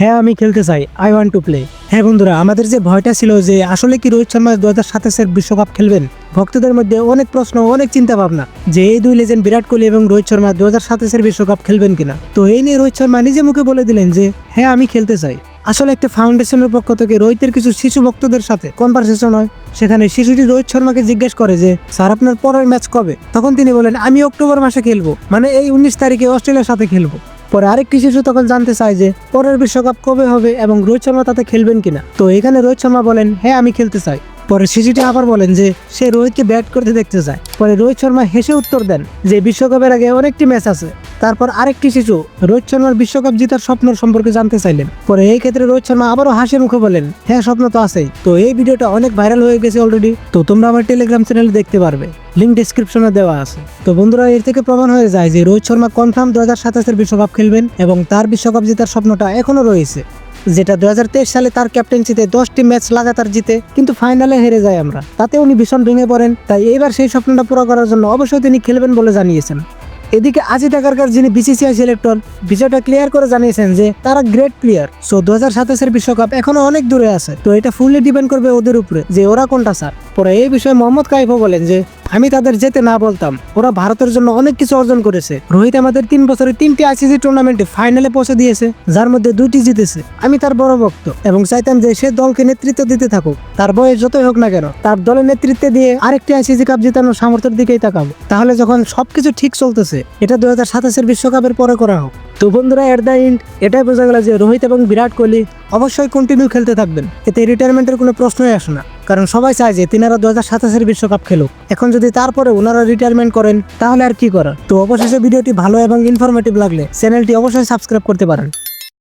হ্যাঁ আমি খেলতে চাই। আই ওয়ান্ট টু প্লে হ্যাঁ বন্ধুরা, আমাদের যে ভয়টা ছিল যে আসলে কি রোহিত শর্মা দু হাজার সাতাশের বিশ্বকাপ খেলবেন? ভক্তদের মধ্যে অনেক প্রশ্ন, অনেক চিন্তা ভাবনা যে এই দুই লেজেন্ড বিরাট কোহলি এবং রোহিত শর্মা দু হাজার সাতাশের বিশ্বকাপ খেলবেন কিনা? তো এই নিয়ে রোহিত শর্মা নিজে মুখে বলে দিলেন যে হ্যাঁ আমি খেলতে চাই। আসলে একটা ফাউন্ডেশনের পক্ষ থেকে রোহিতের কিছু শিশু ভক্তদের সাথে কনভারসেশন হয়। সেখানে শিশুটি রোহিত শর্মাকে জিজ্ঞেস করে যে, স্যার, আপনার পরের ম্যাচ কবে? তখন তিনি বলেন, আমি অক্টোবর মাসে খেলব। মানে এই উনিশ তারিখে অস্ট্রেলিয়ার সাথে খেলব। পরে কিছু শিশু তখন জানতে চায় যে পরের বিশ্বকাপ কবে হবে এবং রোহিত শর্মা তাতে খেলবেন কিনা। তো এখানে রোহিত শর্মা বলেন হ্যাঁ আমি খেলতে চাই। পরে শিশুটি আবার বলেন যে সে রোহিতকে ব্যাট করতে দেখতে চায় পরে রোহিত শর্মা হেসে উত্তর দেন যে বিশ্বকাপের আগে অনেকটি ম্যাচ আছে। তারপর আরেকটি শিশু রোহিত শর্মার বিশ্বকাপ জেতার স্বপ্ন সম্পর্কে জানতে চাইলেন। পরে এই ক্ষেত্রে রোহিত শর্মা আবারও হাসি মুখে বলেন হ্যাঁ স্বপ্ন তো আছেই। তো এই ভিডিওটা অনেক ভাইরাল হয়ে গেছে অলরেডি তো তোমরা আমার টেলিগ্রাম চ্যানেলে দেখতে পারবে। লিঙ্ক ডিসক্রিপশনে দেওয়া আছে। তো বন্ধুরা, এর থেকে প্রমাণ হয়ে যায় যে রোহিত শর্মা কনফার্ম দু হাজার সাতাশের বিশ্বকাপ খেলবেন এবং তার বিশ্বকাপ জেতার স্বপ্নটা এখনও রয়েছে। যেটা দুহাজার তেইশ সালে তার ক্যাপ্টেন্সিতে দশটি ম্যাচ লাগাতার জিতে, কিন্তু ফাইনালে হেরে যায় আমরা। তাতে উনি ভীষণ ভেঙে পড়েন, তাই এবার সেই স্বপ্নটা পুরো করার জন্য অবশ্যই তিনি খেলবেন বলে জানিয়েছেন। এদিকে আজি টাকারকার যিনি বিসিসিআই সিলেক্টর বিষয়টা ক্লিয়ার করে জানিয়েছেন যে তারা গ্রেট প্লেয়ার সো দু হাজার সাতাশের বিশ্বকাপ এখনও অনেক দূরে আছে, তো এটা ফুললি ডিপেন্ড করবে ওদের উপরে যে ওরা কোনটা স্যার পরে এই বিষয়ে মোহাম্মদ কাইফও বলেন যে আমি তাদের যেতে না বলতাম। ওরা ভারতের জন্য অনেক কিছু অর্জন করেছে। রোহিত আমাদের তিন বছরে তিনটি আইসিসি টুর্নামেন্টে ফাইনালে পৌঁছে দিয়েছে, যার মধ্যে দুটি জিতেছে। আমি তার বড় ভক্ত এবং চাইতাম যে সে দলকে নেতৃত্ব দিতে থাকুক। তার বয়স যতই হোক না কেন, তার দলের নেতৃত্বে দিয়ে আরেকটি আইসিসি কাপ জেতানোর সামর্থ্যের দিকেই তাকাবো। তাহলে যখন সবকিছু ঠিক চলতেছে, এটা দু হাজার সাতাশের বিশ্বকাপের পরে করা হোক। তো বন্ধুরা এট দ্য এন্ড এটাই বোঝা গেল যে রোহিত এবং বিরাট কোহলি অবশ্যই কন্টিনিউ খেলতে থাকবেন। এতে রিটায়ারমেন্টের কোনো প্রশ্নই আসে না। কারণ সবাই চায় যে তিনারা দু হাজার সাতাশের বিশ্বকাপ খেলুক। এখন যদি তারপরে ওনারা রিটায়ারমেন্ট করেন, তাহলে আর কি করার? তো অবশেষে ভিডিওটি ভালো এবং ইনফরমেটিভ লাগলে চ্যানেলটি অবশ্যই সাবস্ক্রাইব করতে পারেন।